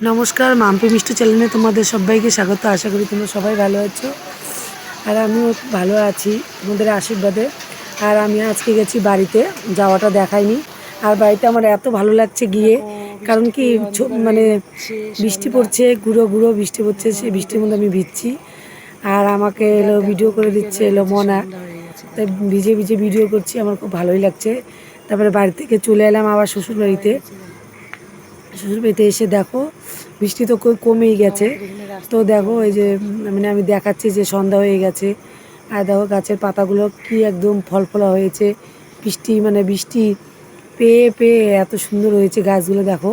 নমস্কার, মাম্পি মিষ্টি চ্যানেলে তোমাদের সবাইকে স্বাগত। আশা করি তোমরা সবাই ভালো আছো। আর আমিও ভালো আছি তোমাদের আশীর্বাদে। আর আমি আজকে গেছি বাড়িতে, যাওয়াটা দেখাইনি। আর বাড়িতে আমার এত ভালো লাগছে গিয়ে, কারণ কি মানে বৃষ্টি পড়ছে, গুঁড়ো গুঁড়ো বৃষ্টি পড়ছে, সেই বৃষ্টির মধ্যে আমি ভিজছি। আর আমাকে এলো ভিডিও করে দিচ্ছে, এলো মনা। তাই ভিজে ভিজে ভিডিও করছি, আমার খুব ভালোই লাগছে। তারপরে বাড়ি থেকে চলে এলাম আবার শ্বশুর বাড়িতে শ্বশুরবাড়িতে এসে দেখো বৃষ্টি তো কমেই গেছে। তো দেখো এই যে মানে আমি দেখাচ্ছি যে সন্ধ্যা হয়ে গেছে। আর দেখো গাছের পাতাগুলো কি একদম ফল ফলা হয়েছে। বৃষ্টি মানে বৃষ্টি পেয়ে পেয়ে এত সুন্দর হয়েছে গাছগুলো দেখো।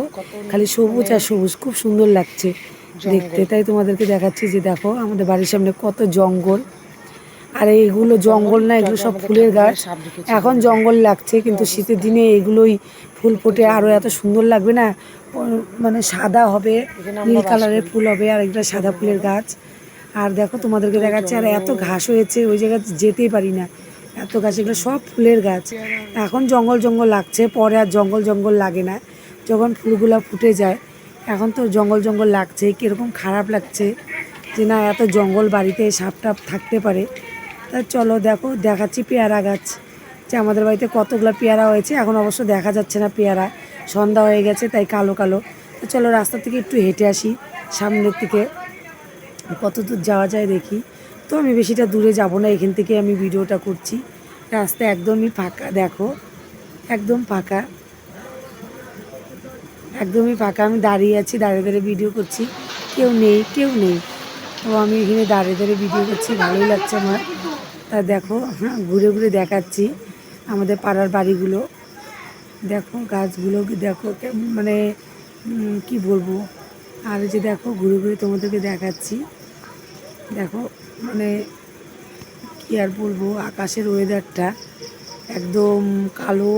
খালি সবুজ আর সবুজ খুব সুন্দর লাগছে দেখতে। তাই তোমাদেরকে দেখাচ্ছি যে দেখো আমাদের বাড়ির সামনে কত জঙ্গল। আর এইগুলো জঙ্গল না, এগুলো সব ফুলের গাছ। এখন জঙ্গল লাগছে, কিন্তু শীতের দিনে এগুলোই ফুল ফোটে। আরও এত সুন্দর লাগবে না? মানে সাদা হবে, নীল কালারের ফুল হবে, আর একটা সাদা ফুলের গাছ। আর দেখো, তোমাদেরকে দেখাচ্ছে, আর এত ঘাস হয়েছে, ওই জায়গায় যেতেই পারি না। এত গাছ এগুলো সব ফুলের গাছ। এখন জঙ্গল জঙ্গল লাগছে, পরে আর জঙ্গল জঙ্গল লাগে না। যখন ফুলগুলো ফুটে যায়, এখন তো জঙ্গল জঙ্গল লাগছে, কীরকম খারাপ লাগছে যে না, এত জঙ্গল বাড়িতে সাপ টাপ থাকতে পারে। চলো দেখো, দেখাচ্ছি পেয়ারা গাছ। যে আমাদের বাড়িতে কতগুলো পেয়ারা হয়েছে, এখন অবশ্য দেখা যাচ্ছে না পেয়ারা। সন্ধ্যা হয়ে গেছে, তাই কালো কালো। তো চলো রাস্তা থেকে একটু হেঁটে আসি, সামনের থেকে কত দূর যাওয়া যায় দেখি। তো আমি বেশিটা দূরে যাব না, এখান থেকে আমি ভিডিওটা করছি। রাস্তা একদমই ফাঁকা, দেখো, একদম ফাঁকা। একদমই ফাঁকা, আমি দাঁড়িয়ে আছি, দাঁড়িয়ে দাঁড়িয়ে ভিডিও করছি। কেউ নেই কেউ নেই। তো আমি এখানে দাঁড়িয়ে দাঁড়িয়ে ভিডিও করছি, ভালোই লাগছে আমার। তা দেখো হ্যাঁ ঘুরে ঘুরে দেখাচ্ছি আমাদের পাড়ার বাড়িগুলো। দেখো, গাছগুলো দেখো মানে কি বলব? আর যে দেখো, ঘুরে ঘুরে তোমাদেরকে দেখাচ্ছি। দেখো মানে কি আর বলব, আকাশের ওয়েদারটা একদম কালো।